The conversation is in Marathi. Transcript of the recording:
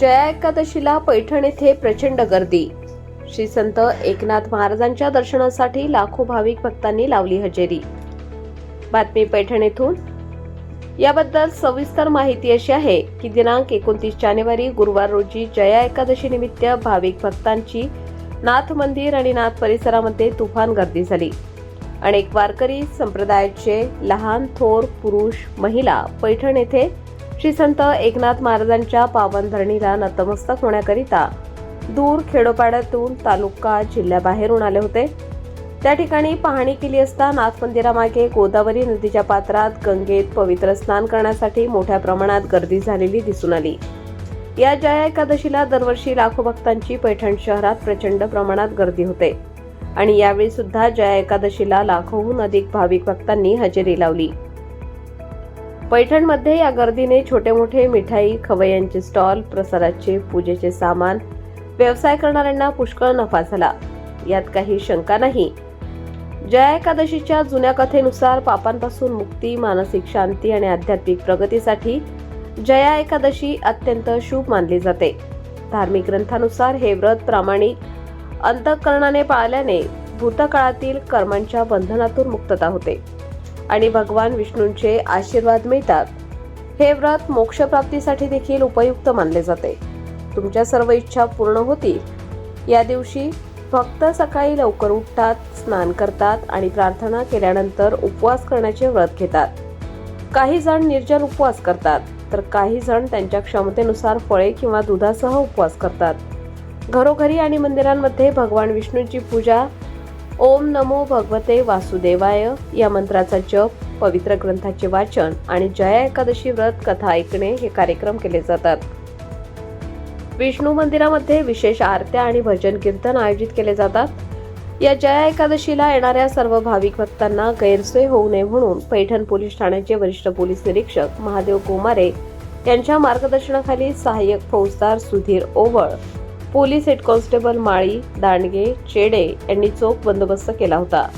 जया एकादशीला पैठण येथे प्रचंड गर्दी. श्री संत एकनाथ महाराजांच्या दर्शनासाठी लाखो भाविक भक्तांनी लावली हजेरी. बातमी पैठण येथून याबद्दल सविस्तर माहिती अशी आहे की दिनांक एकोणतीस जानेवारी गुरुवार रोजी जया एकादशी निमित्त भाविक भक्तांची नाथ मंदिर आणि नाथ परिसरामध्ये तुफान गर्दी झाली. अनेक वारकरी संप्रदायाचे लहान थोर पुरुष महिला पैठण येथे श्री संत एकनाथ महाराजांच्या पावन धरणीला नतमस्तक होण्याकरिता दूर खेडोपाड्यातून तालुका जिल्ह्याबाहेरून आले होते. त्या ठिकाणी पाहणी केली असता नाथ मंदिरामागे गोदावरी नदीच्या पात्रात गंगेत पवित्र स्नान करण्यासाठी मोठ्या प्रमाणात गर्दी झालेली दिसून आली. या जया एकादशीला दरवर्षी लाखो भक्तांची पैठण शहरात प्रचंड प्रमाणात गर्दी होते आणि यावेळी सुद्धा जया एकादशीला लाखोहून अधिक भाविक भक्तांनी हजेरी लावली. पैठणमध्ये या गर्दीने छोटे मोठे मिठाई खवय्यांचे स्टॉल प्रसादाचे पूजेचे सामान व्यवसाय करणाऱ्यांना पुष्कळ नफा झाला. यात काही शंका नाही. जया एकादशीच्या जुन्या कथेनुसार पापांपासून मुक्ती मानसिक शांती आणि आध्यात्मिक प्रगतीसाठी जया एकादशी अत्यंत शुभ मानली जाते. धार्मिक ग्रंथानुसार हे व्रत प्रामाणिक अंतःकरणाने पाळल्याने भूतकाळातील कर्मांच्या बंधनातून मुक्तता होते. आणि भगवान विष्णूंचे आशीर्वाद मिळतात. हे व्रत मोक्षप्राप्तीसाठी देखील उपयुक्त मानले जाते. तुमच्या सर्व इच्छा पूर्ण होतील. या दिवशी फक्त सकाळी लवकर उठतात स्नान करतात आणि प्रार्थना केल्यानंतर उपवास करण्याचे व्रत घेतात. काही जण निर्जल उपवास करतात तर काही जण त्यांच्या क्षमतेनुसार फळे किंवा दुधासह उपवास करतात. घरोघरी आणि मंदिरांमध्ये भगवान विष्णूंची पूजा ओम नमो भगवते वासुदेवाय. या मंत्राचा जप पवित्र ग्रंथाचे वाचन आणि जया एकादशी व्रत कथा ऐकणे हे कार्यक्रम केले जातात. विष्णू मंदिरामध्ये विशेष आरत्या आणि भजन कीर्तन आयोजित केले जातात. या जया एकादशीला येणाऱ्या सर्व भाविक भक्तांना गैरसोय होऊ नये म्हणून पैठण पोलीस ठाण्याचे वरिष्ठ पोलीस निरीक्षक महादेव कुमारे यांच्या मार्गदर्शनाखाली सहाय्यक फौजदार Sudhir Owal police head constable Mali Dandge Chede यांनी चोख बंदोबस्त केला होता.